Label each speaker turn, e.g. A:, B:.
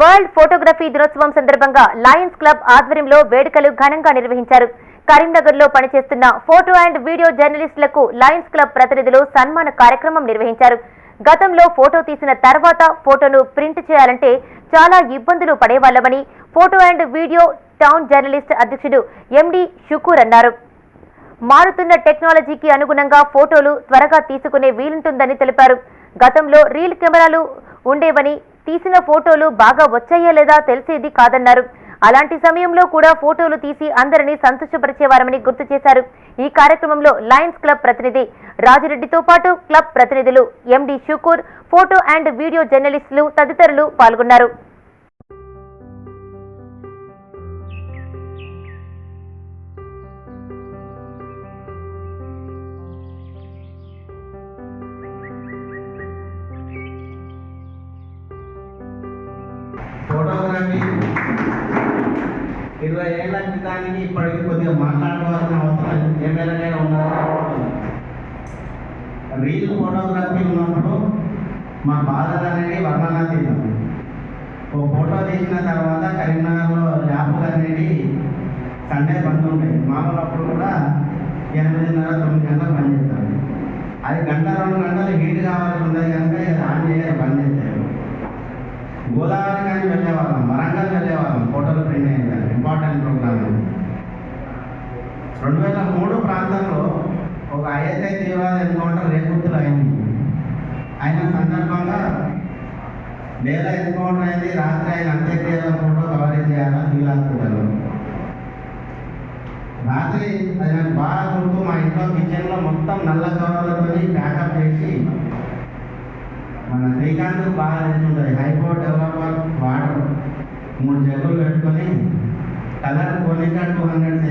A: World photography దినోత్సవం సందర్భంగా Lions club ఆధ్వర్యంలో వేడుకలు ఘనంగా నిర్వహించారు. కరీంనగర్లో పనిచేస్తున్న ఫోటో అండ్ వీడియో జర్నలిస్టులకు లయన్స్ క్లబ్ ప్రతినిధులు సన్మాన కార్యక్రమం నిర్వహించారు. గతంలో ఫోటో తీసిన తర్వాత ఫోటోను ప్రింట్ చేయాలంటే చాలా ఇబ్బందులు పడేవాళ్ళమని photo and video town journalist అధ్యక్షుడు ఎండి షుకూర్ అన్నారు. మారుతున్న టెక్నాలజీకి అనుగుణంగా ఫోటోలు త్వరగా తీసుకునే వీలుంటుందని తెలిపారు. గతంలో రీల్ కెమెరాలు ఉండేవని తీసిన ఫోటోలు బాగా వచ్చాయా లేదా తెలిసేది కాదన్నారు. అలాంటి సమయంలో కూడా ఫోటోలు తీసి అందరినీ సంతోషపరిచేవారమని గుర్తు చేశారు. ఈ కార్యక్రమంలో లయన్స్ క్లబ్ ప్రతినిధి రాజిరెడ్డితో పాటు క్లబ్ ప్రతినిధులు MD Shukur photo and video జర్నలిస్టులు తదితరులు పాల్గొన్నారు.
B: ఇరవై ఏళ్ళ క్రితానికి ఇప్పటికి కొద్దిగా మాట్లాడవలసిన అవసరం ఏ మేరకైనా ఉండాలి రీల్ ఫోటోగ్రఫీ ఉన్నప్పుడు మా బాధలు అనేది వర్ణనాతీతం ఓ ఫోటో తీసిన తర్వాత కరీంనగర్లో ల్యాబ్లు అనేది సండే బంద్ ఉంటాయి మామూలు అప్పుడు కూడా ఎనిమిదిన్నర తొమ్మిది గంటలు బంద్ చేస్తారు. అది గంట రెండు గంటలు హీట్ కావాల్సి ఉన్నది కనుక ఆన్ చేయరు బంద్ చేస్తారు. గోదావరి కానీ వెళ్ళేవాళ్ళం వరంగల్ వెళ్ళేవాళ్ళం ఫోటోలు ప్రింట్ అయింది ఇంపార్టెంట్ ప్రోగ్రామ్ అది. రెండు వేల మూడు ప్రాంతంలో ఒక ఐఎస్ఐ తీవ్రవాద ఎన్కౌంటర్ రేపుతులు అయింది. అయిన సందర్భంగా నేల ఎన్కౌంటర్ అయింది. రాత్రి ఆయన అంత్యక్రియల ఫోటో కవరేజ్ చేయాలా? ఫీల్ హాస్పిటల్లో రాత్రి అది నాకు బాగా గుర్తు మా ఇంట్లో కిచెన్లో మొత్తం నల్ల కవర్లతో ప్యాకప్ చేసి మన శ్రీకాంత్ బాగా తెలుసుంటుంది హైపో డెవలపర్ వాటర్ మూడు జగ్గులు పెట్టుకొని కలర్ కొనిక టూ హండ్రెడ్